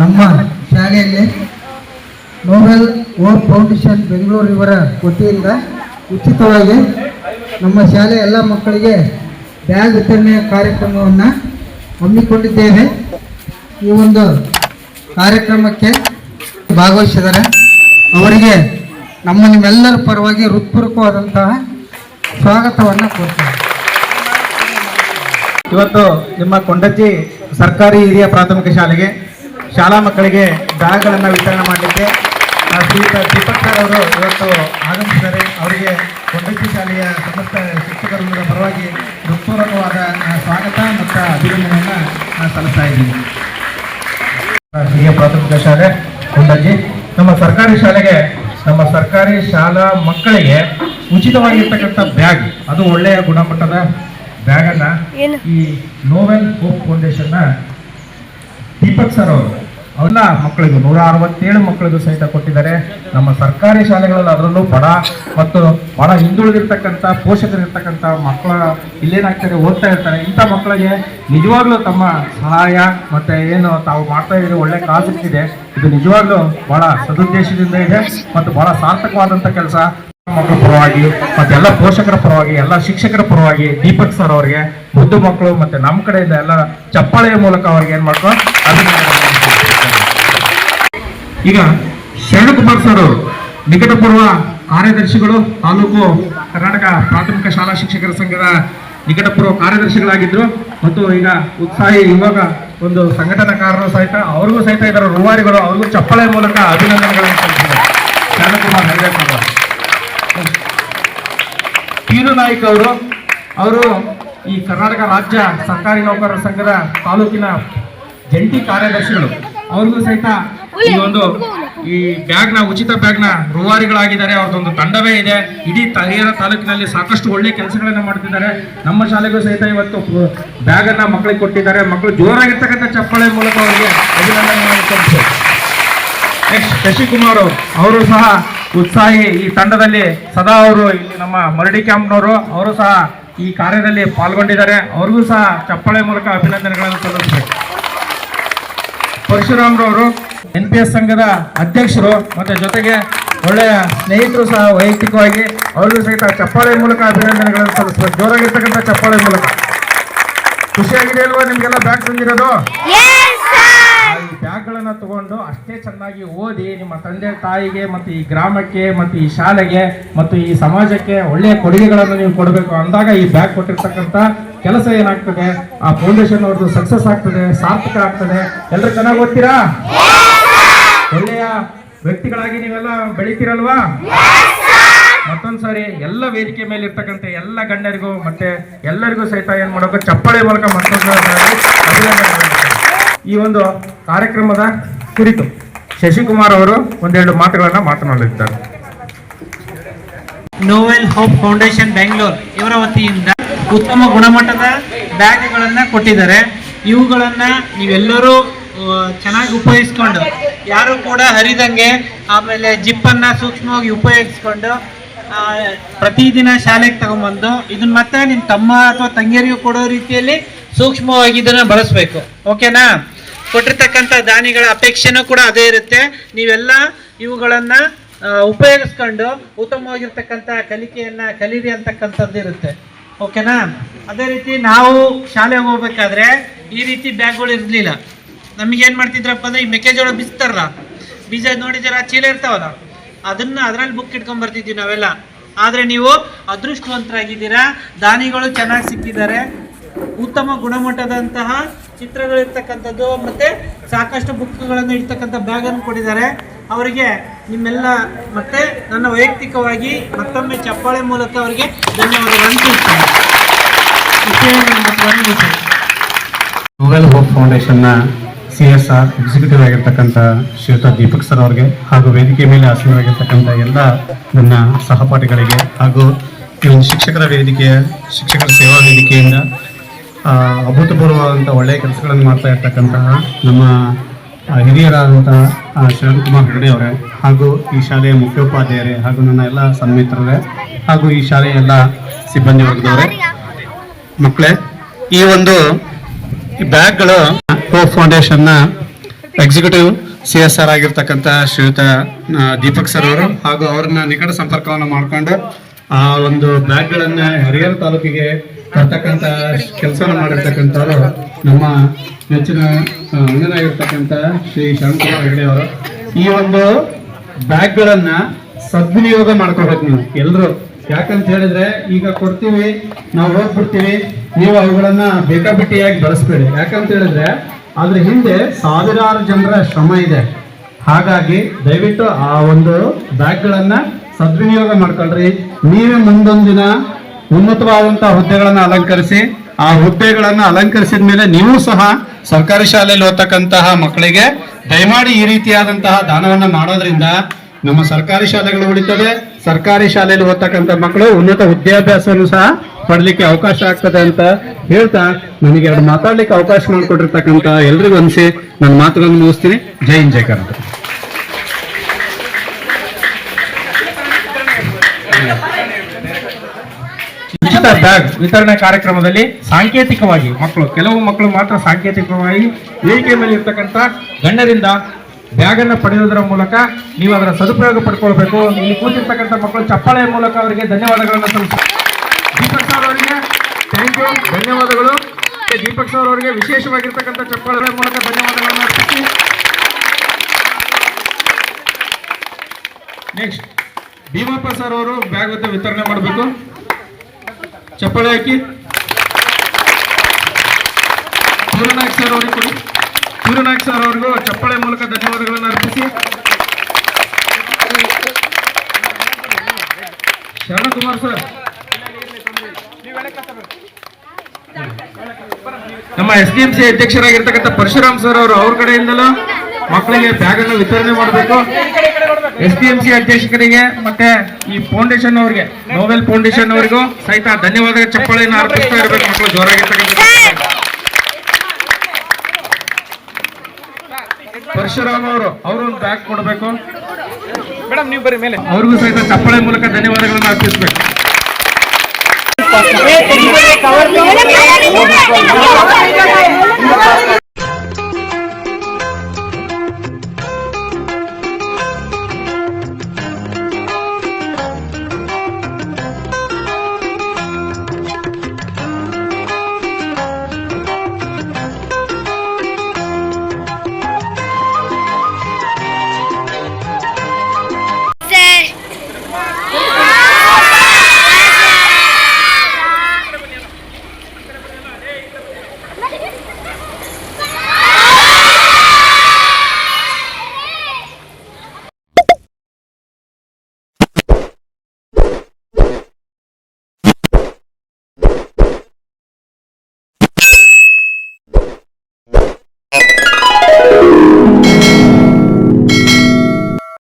ನಮ್ಮ ಶಾಲೆಯಲ್ಲಿ Nobel or foundation Bengaluru ಇವರ ವತಿಯಿಂದ ಉಚಿತವಾಗಿ ನಮ್ಮ ಶಾಲೆ ಎಲ್ಲ ಮಕ್ಕಳಿಗೆ ಬ್ಯಾಗ್ ವಿತರಣೆಯ ಕಾರ್ಯಕ್ರಮವನ್ನು ಹಮ್ಮಿಕೊಂಡಿದ್ದೇವೆ. ಈ ಒಂದು ಕಾರ್ಯಕ್ರಮಕ್ಕೆ ಭಾಗವಹಿಸಿದ್ದಾರೆ ಅವರಿಗೆ ನಮ್ಮ ನಿಮ್ಮೆಲ್ಲರ ಪರವಾಗಿ ಹೃತ್ಪೂರ್ವಕವಾದಂತಹ ಸ್ವಾಗತವನ್ನು ಕೊಡ್ತೇವೆ ಇವತ್ತು ನಿಮ್ಮ ಕೊಂಡಜ್ಜಿ ಸರ್ಕಾರಿ ಹಿರಿಯ ಪ್ರಾಥಮಿಕ ಶಾಲೆಗೆ ಶಾಲಾ ಮಕ್ಕಳಿಗೆ ಬ್ಯಾಗ್ಗಳನ್ನು ವಿತರಣೆ ಮಾಡಲಿಕ್ಕೆ ಶ್ರೀಯುತ ದೀಪಕ್ ಸರ್ ಅವರು ಇವತ್ತು ಆಗಮಿಸಿದ್ದಾರೆ. ಅವರಿಗೆ ಕೊಂಡಜ್ಜಿ ಶಾಲೆಯ ಸಮಸ್ತ ಶಿಕ್ಷಕರ ಪರವಾಗಿ ಹೃತ್ಪೂರ್ವಕವಾದ ಸ್ವಾಗತ ಮತ್ತು ಅಭಿನಂದನೆಯನ್ನು ನಾನು ಸಲ್ಲಿಸ್ತಾ ಇದ್ದೀನಿ. ಹಿರಿಯ ಪ್ರಾಥಮಿಕ ಶಾಲೆ ಕೊಂಡಜ್ಜಿ ನಮ್ಮ ಸರ್ಕಾರಿ ಶಾಲೆಗೆ, ನಮ್ಮ ಸರ್ಕಾರಿ ಶಾಲಾ ಮಕ್ಕಳಿಗೆ ಉಚಿತವಾಗಿರ್ತಕ್ಕಂಥ ಬ್ಯಾಗ್, ಅದು ಒಳ್ಳೆಯ ಗುಣಮಟ್ಟದ ಬ್ಯಾಗ್ ಅನ್ನ ಈ ನೋವೆಲ್ ಹೋಪ್ ಫೌಂಡೇಶನ್ನ ದೀಪಕ್ ಸರ್ ಅವರು. ಅವನ್ನ ಮಕ್ಕಳಿಗೂ ನೂರ ಅರವತ್ತೇಳು ಮಕ್ಕಳಿಗೂ ಸಹಿತ ಕೊಟ್ಟಿದ್ದಾರೆ. ನಮ್ಮ ಸರ್ಕಾರಿ ಶಾಲೆಗಳಲ್ಲಿ ಅದರಲ್ಲೂ ಬಡ ಮತ್ತು ಬಹಳ ಹಿಂದುಳಿದಿರ್ತಕ್ಕಂಥ ಪೋಷಕರಿರ್ತಕ್ಕಂಥ ಮಕ್ಕಳ ಇಲ್ಲೇನಾಗ್ತಾರೆ ಓದ್ತಾ ಇರ್ತಾರೆ. ಇಂಥ ಮಕ್ಕಳಿಗೆ ನಿಜವಾಗ್ಲೂ ತಮ್ಮ ಸಹಾಯ ಮತ್ತೆ ಏನು ತಾವು ಮಾಡ್ತಾ ಇದ್ದೀರಿ ಒಳ್ಳೆ ಕಾಸು ಇದೆ ಇದು ನಿಜವಾಗ್ಲೂ ಬಹಳ ಸದುದ್ದೇಶದಿಂದ ಇದೆ ಮತ್ತು ಬಹಳ ಸಾರ್ಥಕವಾದಂಥ ಕೆಲಸ. ಮಕ್ಕಳ ಪರವಾಗಿ ಮತ್ತೆ ಎಲ್ಲ ಪೋಷಕರ ಪರವಾಗಿ, ಎಲ್ಲ ಶಿಕ್ಷಕರ ಪರವಾಗಿ ದೀಪಕ್ ಸರ್ ಅವರಿಗೆ, ಮುದ್ದು ಮಕ್ಕಳು ಮತ್ತೆ ನಮ್ಮ ಕಡೆಯಿಂದ ಎಲ್ಲ ಚಪ್ಪಾಳೆಯ ಮೂಲಕ ಅವ್ರಿಗೆ ಏನ್ ಮಾಡ್ಕೊ ಈಗ ಶರಣಕುಮಾರ್ ಸರ್ ನಿಕಟಪೂರ್ವ ಕಾರ್ಯದರ್ಶಿಗಳು, ತಾಲೂಕು ಕರ್ನಾಟಕ ಪ್ರಾಥಮಿಕ ಶಾಲಾ ಶಿಕ್ಷಕರ ಸಂಘದ ನಿಕಟಪೂರ್ವ ಕಾರ್ಯದರ್ಶಿಗಳಾಗಿದ್ರು. ಮತ್ತು ಈಗ ಉತ್ಸಾಹಿ ಇವಾಗ ಒಂದು ಸಂಘಟನಾಕಾರರು ಸಹಿತ ಅವ್ರಿಗೂ ಸಹಿತ ಇದರ ರೂವಾರಿಗಳು, ಅವ್ರಿಗೂ ಚಪ್ಪಾಳೆಯ ಮೂಲಕ ಅಭಿನಂದನೆಗಳನ್ನು ಸಲ್ಲಿಸಿದ್ದಾರೆ. ಶರಣಕುಮಾರ್ ಅವರು. ಪೀರು ನಾಯ್ಕ ಅವರು ಅವರು ಈ ಕರ್ನಾಟಕ ರಾಜ್ಯ ಸರ್ಕಾರಿ ನೌಕರರ ಸಂಘದ ತಾಲೂಕಿನ ಜಂಟಿ ಕಾರ್ಯದರ್ಶಿಗಳು. ಅವ್ರಿಗೂ ಸಹಿತ ಈ ಒಂದು ಈ ಬ್ಯಾಗ್ನ, ಉಚಿತ ಬ್ಯಾಗ್ನ ರೂವಾರಿಗಳಾಗಿದ್ದಾರೆ. ಅವ್ರದ್ದೊಂದು ತಂಡವೇ ಇದೆ. ಇಡೀ ಹರಿಹರ ತಾಲೂಕಿನಲ್ಲಿ ಸಾಕಷ್ಟು ಒಳ್ಳೆ ಕೆಲಸಗಳನ್ನು ಮಾಡ್ತಿದ್ದಾರೆ. ನಮ್ಮ ಶಾಲೆಗೂ ಸಹಿತ ಇವತ್ತು ಬ್ಯಾಗ್ ಅನ್ನ ಮಕ್ಕಳಿಗೆ ಕೊಟ್ಟಿದ್ದಾರೆ. ಮಕ್ಕಳು ಜೋರಾಗಿರ್ತಕ್ಕಂಥ ಚಪ್ಪಾಳೆ ಮೂಲಕ ಅವರಿಗೆ ಅಭಿನಂದನೆ ನೆಕ್ಸ್ಟ್ ಶಶಿಕುಮಾರ್ ಅವರು ಸಹ ಉತ್ಸಾಹಿ ಈ ತಂಡದಲ್ಲಿ ಸದಾ ಅವರು ಇಲ್ಲಿ ನಮ್ಮ ಮರಡಿ ಕ್ಯಾಂಪ್ನವರು. ಅವರು ಸಹ ಈ ಕಾರ್ಯದಲ್ಲಿ ಪಾಲ್ಗೊಂಡಿದ್ದಾರೆ. ಅವ್ರಿಗೂ ಸಹ ಚಪ್ಪಾಳೆ ಮೂಲಕ ಅಭಿನಂದನೆಗಳನ್ನು ಸಲ್ಲಿಸಬೇಕು. ಪರಶುರಾಮ್ರವರು, ಎನ್ ಪಿ ಎಸ್ ಸಂಘದ ಅಧ್ಯಕ್ಷರು ಮತ್ತು ಜೊತೆಗೆ ಒಳ್ಳೆಯ ಸ್ನೇಹಿತರು ಸಹ ವೈಯಕ್ತಿಕವಾಗಿ, ಅವ್ರಿಗೂ ಸಹಿತ ಚಪ್ಪಾಳೆ ಮೂಲಕ ಅಭಿನಂದನೆಗಳನ್ನು ಸಲ್ಲಿಸಬೇಕು. ಜೋರಾಗಿರ್ತಕ್ಕಂಥ ಚಪ್ಪಾಳೆ ಮೂಲಕ. ಖುಷಿಯಾಗಿದೆ ಅಲ್ವಾ ನಿಮಗೆಲ್ಲ ಬ್ಯಾಗ್ ತಂದಿರೋದು? ಬ್ಯಾಗ್ಗಳನ್ನ ತಗೊಂಡು ಅಷ್ಟೇ ಚೆನ್ನಾಗಿ ಓದಿ ನಿಮ್ಮ ತಂದೆ ತಾಯಿಗೆ ಮತ್ತು ಈ ಗ್ರಾಮಕ್ಕೆ ಮತ್ತು ಈ ಶಾಲೆಗೆ ಮತ್ತು ಈ ಸಮಾಜಕ್ಕೆ ಒಳ್ಳೆಯ ಕೊಡುಗೆಗಳನ್ನು ನೀವು ಕೊಡಬೇಕು ಅಂದಾಗ ಈ ಬ್ಯಾಗ್ ಕೊಟ್ಟಿರ್ತಕ್ಕಂಥ ಕೆಲಸ ಏನಾಗ್ತದೆ? ಆ ಫೌಂಡೇಶನ್ ಅವ್ರದ್ದು ಸಕ್ಸಸ್ ಆಗ್ತದೆ, ಸಾರ್ಥಕ ಆಗ್ತದೆ. ಎಲ್ಲರೂ ಚೆನ್ನಾಗಿ ಓದ್ತೀರಾ? ಒಳ್ಳೆಯ ವ್ಯಕ್ತಿಗಳಾಗಿ ನೀವೆಲ್ಲ ಬೆಳಿತೀರಲ್ವಾ? ಮತ್ತೊಂದು ಸಾರಿ ಎಲ್ಲ ವೇದಿಕೆ ಮೇಲೆ ಇರ್ತಕ್ಕಂಥ ಎಲ್ಲ ಗಣ್ಯರಿಗೂ ಮತ್ತೆ ಎಲ್ಲರಿಗೂ ಸಹಿತ ಏನ್ ಮಾಡಬೇಕು ಚಪ್ಪಾಳೆ ಮೂಲಕ ಮತ್ತೊಂದು. ಈ ಒಂದು ಕಾರ್ಯಕ್ರಮದ ಕುರಿತು ಶಶಿಕುಮಾರ್ ಅವರು ಒಂದೆರಡು ಮಾತುಗಳನ್ನು ಮಾತನಾಡಲಿದ್ದಾರೆ. ನೋವೆಲ್ ಹೋಪ್ ಫೌಂಡೇಶನ್ ಬೆಂಗಳೂರು ಇವರ ವತಿಯಿಂದ ಉತ್ತಮ ಗುಣಮಟ್ಟದ ಬ್ಯಾಗ್ಗಳನ್ನು ಕೊಟ್ಟಿದ್ದಾರೆ. ಇವುಗಳನ್ನ ನೀವೆಲ್ಲರೂ ಚೆನ್ನಾಗಿ ಉಪಯೋಗಿಸ್ಕೊಂಡು, ಯಾರು ಕೂಡ ಹರಿದಂಗೆ ಆಮೇಲೆ ಜಿಪ್ಪನ್ನ ಸೂಕ್ಷ್ಮವಾಗಿ ಉಪಯೋಗಿಸ್ಕೊಂಡು ಪ್ರತಿದಿನ ಶಾಲೆಗೆ ತಗೊಂಬಂದು ಇದನ್ನ ಮತ್ತೆ ನಿಮ್ಮ ತಮ್ಮ ಅಥವಾ ತಂಗಿಯರಿಗೂ ಕೊಡೋ ರೀತಿಯಲ್ಲಿ ಸೂಕ್ಷ್ಮವಾಗಿ ಇದನ್ನ ಬಳಸಬೇಕು. ಓಕೆನಾ? ಕೊಟ್ಟಿರ್ತಕ್ಕಂಥ ದಾನಿಗಳ ಅಪೇಕ್ಷೆನೂ ಕೂಡ ಅದೇ ಇರುತ್ತೆ. ನೀವೆಲ್ಲ ಇವುಗಳನ್ನ ಉಪಯೋಗಿಸ್ಕೊಂಡು ಉತ್ತಮವಾಗಿರ್ತಕ್ಕಂಥ ಕಲಿಕೆಯನ್ನ ಕಲೀರಿ ಅಂತಕ್ಕಂಥದ್ದು ಇರುತ್ತೆ. ಓಕೆನಾ? ಅದೇ ರೀತಿ ನಾವು ಶಾಲೆಗೆ ಹೋಗ್ಬೇಕಾದ್ರೆ ಈ ರೀತಿ ಬ್ಯಾಗ್ಗಳು ಇರಲಿಲ್ಲ. ನಮಗೆ ಏನು ಮಾಡ್ತಿದ್ರಪ್ಪ ಅಂದ್ರೆ ಈ ಮೆಕ್ಕೆಜೋಳ ಬಿಸ್ತಾರಲ್ಲ, ಬೀಜ ನೋಡಿದಾರ ಚೀಲ ಇರ್ತಾವಲ್ಲ, ಅದನ್ನ ಅದರಲ್ಲಿ ಬುಕ್ ಇಟ್ಕೊಂಡ್ ಬರ್ತಿದ್ವಿ ನಾವೆಲ್ಲ. ಆದ್ರೆ ನೀವು ಅದೃಷ್ಟವಂತರಾಗಿದ್ದೀರಾ, ದಾನಿಗಳು ಚೆನ್ನಾಗಿ ಸಿಕ್ಕಿದ್ದಾರೆ ಉತ್ತಮ ಗುಣಮಟ್ಟದಂತಹ ಚಿತ್ರಗಳಿರ್ತಕ್ಕಂಥದ್ದು ಮತ್ತೆ ಸಾಕಷ್ಟು ಬುಕ್ಗಳನ್ನು ಇಡ್ತಕ್ಕಂಥ ಬ್ಯಾಗನ್ನು ಕೊಟ್ಟಿದ್ದಾರೆ ಅವರಿಗೆ ನಿಮ್ಮೆಲ್ಲ ಮತ್ತೆ ನನ್ನ ವೈಯಕ್ತಿಕವಾಗಿ ಮತ್ತೊಮ್ಮೆ ಚಪ್ಪಾಳೆ ಮೂಲಕ ಅವರಿಗೆ ಧನ್ಯವಾದಗಳನ್ನು ಮುಗಿಸ್ತೇನೆ. ಹೋಪ್ ಫೌಂಡೇಶನ್ನ ಸಿ ಎಸ್ ಆರ್ ಎಕ್ಸಿಕ್ಯೂಟಿವ್ ಆಗಿರ್ತಕ್ಕಂಥ ಶ್ರೀಯುತ ದೀಪಕ್ ಸರ್ ಅವರಿಗೆ ಹಾಗೂ ವೇದಿಕೆ ಮೇಲೆ ಆಸೀನರಾಗಿರ್ತಕ್ಕಂಥ ಎಲ್ಲ ನನ್ನ ಸಹಪಾಠಿಗಳಿಗೆ ಹಾಗೂ ಶಿಕ್ಷಕರ ವೇದಿಕೆಯ ಶಿಕ್ಷಕರ ಸೇವಾ ವೇದಿಕೆಯಿಂದ ಅಭೂತಪೂರ್ವವಾದಂಥ ಒಳ್ಳೆಯ ಕೆಲಸಗಳನ್ನು ಮಾಡ್ತಾ ಇರ್ತಕ್ಕಂತಹ ನಮ್ಮ ಹಿರಿಯರಾದಂತಹ ಶರಣ್ ಕುಮಾರ್ ಹೆಗಡೆ ಅವರೇ, ಹಾಗೂ ಈ ಶಾಲೆಯ ಮುಖ್ಯೋಪಾಧ್ಯಾಯರೇ, ಹಾಗೂ ನನ್ನ ಎಲ್ಲ ಸನ್ಮಿತ್ರರೇ, ಹಾಗೂ ಈ ಶಾಲೆಯ ಎಲ್ಲ ಸಿಬ್ಬಂದಿ ವರ್ಗದವರೇ. ಮಕ್ಕಳೇ, ಈ ಒಂದು ಬ್ಯಾಗ್ಗಳು ಕೋ ಫೌಂಡೇಶನ್ನ ಎಕ್ಸಿಕ್ಯೂಟಿವ್ ಸಿ ಎಸ್ ಆರ್ ಆಗಿರ್ತಕ್ಕಂಥ ಶ್ರೀಯುತ ದೀಪಕ್ ಸರ್ ಅವರು, ಹಾಗೂ ಅವ್ರನ್ನ ನಿಕಟ ಸಂಪರ್ಕವನ್ನು ಮಾಡಿಕೊಂಡು ಆ ಒಂದು ಬ್ಯಾಗ್ಗಳನ್ನು ಹರಿಹರ ತಾಲೂಕಿಗೆ ತರ್ತಕ್ಕಂಥ ಕೆಲಸವನ್ನು ಮಾಡಿರ್ತಕ್ಕಂಥವ್ರು ನಮ್ಮ ನೆಚ್ಚಿನ ಅಂಗನಾಗಿರ್ತಕ್ಕಂಥ ಶ್ರೀ ಶರಣಕುಮಾರ್ ಹೆಗಡೆ ಅವರು. ಈ ಒಂದು ಬ್ಯಾಗ್ಗಳನ್ನ ಸದ್ವಿನಿಯೋಗ ಮಾಡ್ಕೋಬೇಕು ನೀವು, ಎಲ್ರು. ಯಾಕಂತ ಹೇಳಿದ್ರೆ, ಈಗ ಕೊಡ್ತೀವಿ, ನಾವು ಹೋಗ್ಬಿಡ್ತೀವಿ, ನೀವು ಅವುಗಳನ್ನ ಬೇಕಾಬಿಟ್ಟಿಯಾಗಿ ಬಳಸ್ಬೇಡಿ. ಯಾಕಂತ ಹೇಳಿದ್ರೆ, ಅದ್ರ ಹಿಂದೆ ಸಾವಿರಾರು ಜನರ ಶ್ರಮ ಇದೆ. ಹಾಗಾಗಿ ದಯವಿಟ್ಟು ಆ ಒಂದು ಬ್ಯಾಗ್ಗಳನ್ನ ಸದ್ವಿನಿಯೋಗ ಮಾಡ್ಕೊಳ್ರಿ. ನೀವೇ ಮುಂದೊಂದಿನ ಉನ್ನತವಾದಂತಹ ಹುದ್ದೆಗಳನ್ನ ಅಲಂಕರಿಸಿ, ಆ ಹುದ್ದೆಗಳನ್ನ ಅಲಂಕರಿಸಿದ ಮೇಲೆ ನೀವು ಸಹ ಸರ್ಕಾರಿ ಶಾಲೆಯಲ್ಲಿ ಓದ್ತಕ್ಕಂತಹ ಮಕ್ಕಳಿಗೆ ದಯಮಾಡಿ ಈ ರೀತಿಯಾದಂತಹ ದಾನವನ್ನ ಮಾಡೋದ್ರಿಂದ ನಮ್ಮ ಸರ್ಕಾರಿ ಶಾಲೆಗಳು ಉಳಿತದೆ ಸರ್ಕಾರಿ ಶಾಲೆಯಲ್ಲಿ ಓದ್ತಕ್ಕಂಥ ಮಕ್ಕಳು ಉನ್ನತ ವಿದ್ಯಾಭ್ಯಾಸವನ್ನು ಸಹ ಪಡಲಿಕ್ಕೆ ಅವಕಾಶ ಆಗ್ತದೆ ಅಂತ ಹೇಳ್ತಾ ನನಗೆ ಎರಡು ಮಾತಾಡ್ಲಿಕ್ಕೆ ಅವಕಾಶ ಮಾಡಿಕೊಟ್ಟಿರ್ತಕ್ಕಂಥ ಎಲ್ರಿಗೂ ಅನಿಸಿ ನನ್ನ ಮಾತುಗಳನ್ನು ಮುಗಿಸ್ತೀನಿ. ಜೈ ಹಿಂದ್, ಜೈ ಕರ್ನಾಟಕ ಉಚಿತ ಬ್ಯಾಗ್ ವಿತರಣೆ ಕಾರ್ಯಕ್ರಮದಲ್ಲಿ ಸಾಂಕೇತಿಕವಾಗಿ ಮಕ್ಕಳು, ಕೆಲವು ಮಕ್ಕಳು ಮಾತ್ರ ಸಾಂಕೇತಿಕವಾಗಿ ವೇದಿಕೆ ಮೇಲೆ ಇರ್ತಕ್ಕಂಥ ಗಣ್ಯರಿಂದ ಬ್ಯಾಗ್ ಅನ್ನು ಪಡೆಯುವುದರ ಮೂಲಕ ನೀವು ಅದರ ಸದುಪಯೋಗ ಪಡ್ಕೊಳ್ಬೇಕು. ಇಲ್ಲಿ ಕೂತಿರ್ತಕ್ಕಂಥ ಮಕ್ಕಳು ಚಪ್ಪಾಳೆಯ ಮೂಲಕ ಅವರಿಗೆ ಧನ್ಯವಾದಗಳನ್ನು ಸಲ್ಲಿಸ ದೀಪಕ್ ಸರ್ ಅವರಿಗೆ ಥ್ಯಾಂಕ್ ಯು ಧನ್ಯವಾದಗಳು. ದೀಪಕ್ ಸರ್ ಅವರಿಗೆ ವಿಶೇಷವಾಗಿರ್ತಕ್ಕಂಥ ಚಪ್ಪಾಳೆಯ ಮೂಲಕ ಧನ್ಯವಾದಗಳನ್ನು ಅರ್ಪಿಸಿ ನೆಕ್ಸ್ಟ್ ಭೀಮಪ್ಪ ಸರ್ ಅವರು ಬ್ಯಾಗ್ ವಿತರಣೆ ಮಾಡಬೇಕು. ಚಪ್ಪಾಳೆ ಹಾಕಿ. ಸೂರ್ಯನಾಯಕ್ ಸರ್ ಅವರಿಗೆ ಕೊಡಿ. ಸರ್ ಅವರಿಗೂ ಚಪ್ಪಾಳೆ ಮೂಲಕ ಧನ್ಯವಾದಗಳನ್ನು ಅರ್ಪಿಸಿ. ಶರಣಕುಮಾರ್ ಸರ್ ನಮ್ಮ ಎಸ್ ಡಿ ಎಂ ಸಿ ಅಧ್ಯಕ್ಷರಾಗಿರ್ತಕ್ಕಂಥ ಪರಶುರಾಮ್ ಸರ್ ಅವರು ಅವ್ರ ಕಡೆಯಿಂದಲೂ ಮಕ್ಕಳಿಗೆ ಬ್ಯಾಗ್ ಅನ್ನು ವಿತರಣೆ ಮಾಡಬೇಕು ಎಸ್ ಪಿ ಎಂ ಸಿ ಅಧ್ಯಕ್ಷರಿಗೆ ಮತ್ತೆ ಈ ಫೌಂಡೇಶನ್ ಅವರಿಗೆ ನೋವೆಲ್ ಫೌಂಡೇಶನ್ ಅವರಿಗೂ ಸಹಿತ ಧನ್ಯವಾದ ಚಪ್ಪಾಳೆಯನ್ನು ಅರ್ಪಿಸ್ತಾ ಇರಬೇಕು ಮಕ್ಕಳು ಜೋರಾಗಿ ಪರಶುರಾಮ್ ಅವರು ಅವರು ಒಂದು ಬ್ಯಾಗ್ ಕೊಡಬೇಕು ಮೇಡಮ್ ನೀವು ಬರೀ ಮೇಲೆ ಅವ್ರಿಗೂ ಸಹಿತ ಚಪ್ಪಳೆ ಮೂಲಕ ಧನ್ಯವಾದಗಳನ್ನು ಅರ್ಪಿಸಬೇಕು ಕವರ್